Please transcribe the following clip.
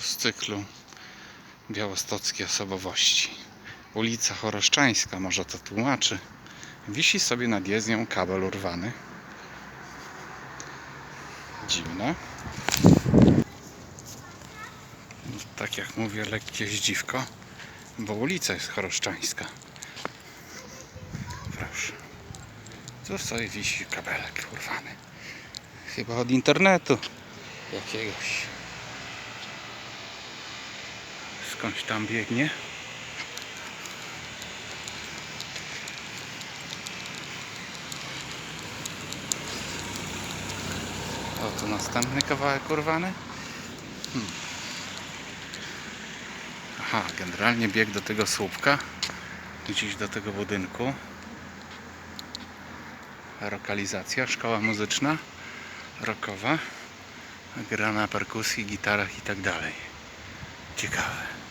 Z cyklu białostockie osobowości. Ulica Choroszczańska, może to tłumaczy. Wisi sobie nad jezdnią kabel urwany. Dziwne. Tak jak mówię, lekkie zdziwko, bo ulica jest choroszczańska. Proszę. Tu sobie wisi kabelek urwany. Chyba od internetu jakiegoś. Skądś tam biegnie. O, tu następny kawałek urwany. Hmm. Aha, generalnie bieg do tego słupka, gdzieś do tego budynku. Lokalizacja, szkoła muzyczna, rockowa, gra na perkusji, gitarach i tak dalej. Ciekawe.